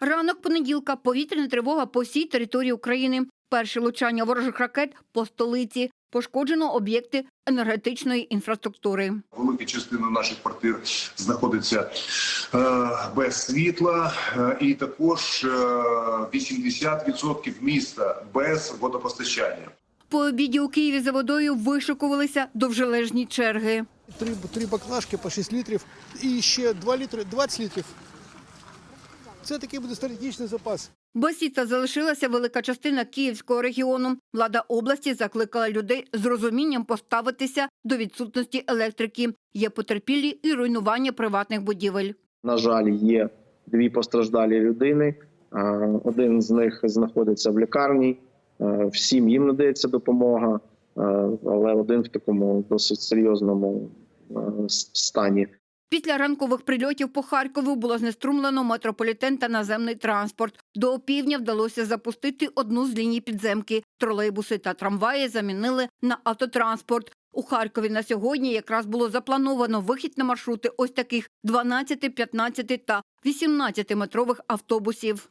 Ранок понеділка повітряна тривога по всій території України. Перше влучання ворожих ракет по столиці. Пошкоджено об'єкти енергетичної інфраструктури. Велика частина наших квартир знаходиться е, без світла, е, і також е, 80% міста без водопостачання. По обіді у Києві за водою вишикувалися довжележні черги. Три, три баклажки по 6 літрів і ще 2 літри, 20 літрів. Це такий буде стратегічний запас. Без світла залишилася велика частина Київського регіону. Влада області закликала людей з розумінням поставитися до відсутності електрики. Є потерпілі і руйнування приватних будівель. На жаль, є дві постраждалі людини. Один з них знаходиться в лікарні. Всім їм надається допомога, але один в такому досить серйозному стані. Після ранкових прильотів по Харкову було знеструмлено метрополітен та наземний транспорт. До опівдня вдалося запустити одну з ліній підземки. Тролейбуси та трамваї замінили на автотранспорт. У Харкові на сьогодні якраз було заплановано вихід на маршрути ось таких 12, 15 та 18 метрових автобусів.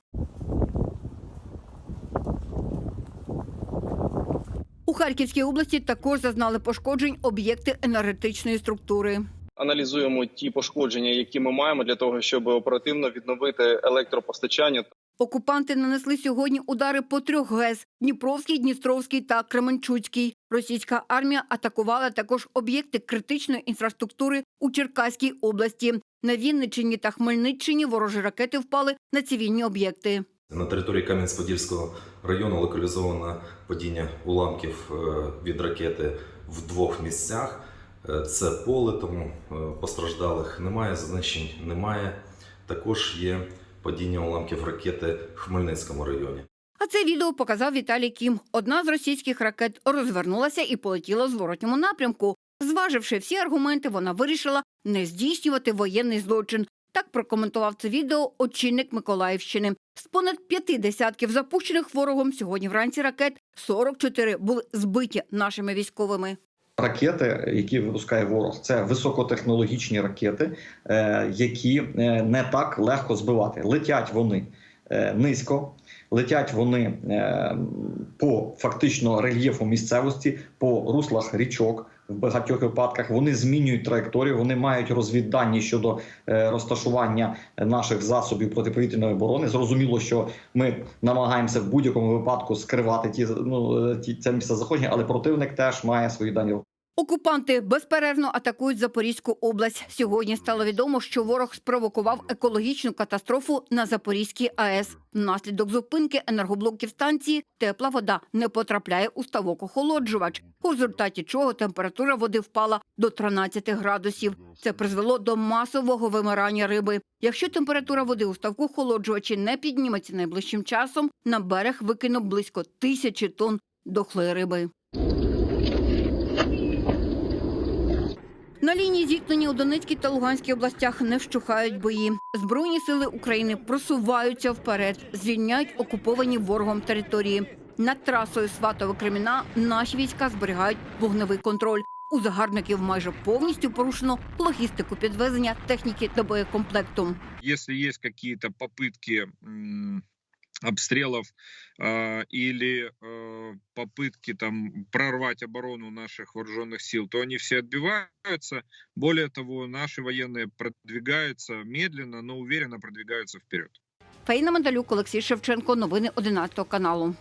У Харківській області також зазнали пошкоджень об'єкти енергетичної структури. Аналізуємо ті пошкодження, які ми маємо, для того, щоб оперативно відновити електропостачання Окупанти нанесли сьогодні удари по трьох ГЕС – Дніпровський, Дністровський та Кременчуцький. Російська армія атакувала також об'єкти критичної інфраструктури у Черкаській області. На Вінниччині та Хмельниччині ворожі ракети впали на цивільні об'єкти. На території Кам'янець-Подільського району локалізовано падіння уламків е, від ракети в двох місцях. Е, Це поле, тому е, постраждалих немає, знищень немає. Також є падіння уламків ракети в Хмельницькому районі. А це відео показав Віталій Кім. Одна з російських ракет розвернулася і полетіла в зворотньому напрямку. Зваживши всі аргументи, вона вирішила не здійснювати воєнний злочин. Так прокоментував це відео очільник Миколаївщини. З понад п'яти десятків запущених ворогом сьогодні вранці ракет 44 були збиті нашими військовими. Ракети, які випускає ворог, це високотехнологічні ракети, е, які е, не так легко збивати. Летять вони е, низько, летять вони по фактично рельєфу місцевості, по руслах річок. В багатьох випадках вони змінюють траєкторію, вони мають розвіддані щодо е, розташування наших засобів протиповітряної оборони. Зрозуміло, що ми намагаємося в будь-якому випадку скривати ті ну е, ті це місце заходження, але противник теж має свої дані Окупанти безперервно атакують Запорізьку область. Сьогодні стало відомо, що ворог спровокував екологічну катастрофу на Запорізькій АЕС. Внаслідок зупинки енергоблоків станції тепла вода не потрапляє у ставок охолоджувач, у результаті чого температура води впала до 13 градусів. Це призвело до масового вимирання риби. Якщо температура води у ставку охолоджувачі не підніметься найближчим часом, на берег викине близько тисячі тонн дохлої риби. На лінії зіткнення у Донецькій та Луганській областях не вщухають бої. Збройні сили України просуваються вперед, звільняють окуповані ворогом території. Над трасою Сватове Креміна наші війська зберігають вогневий контроль. У загарбників майже повністю порушено логістику підвезення техніки та боєкомплекту. если есть какие-то попытки обстрелов э, или э, попытки там прорвать оборону наших вооруженных сил, то они все отбиваются. Более того, наши военные продвигаются медленно, но уверенно продвигаются вперед. Фаїна Мандалюк, Олексій Шевченко. Новини 11 каналу.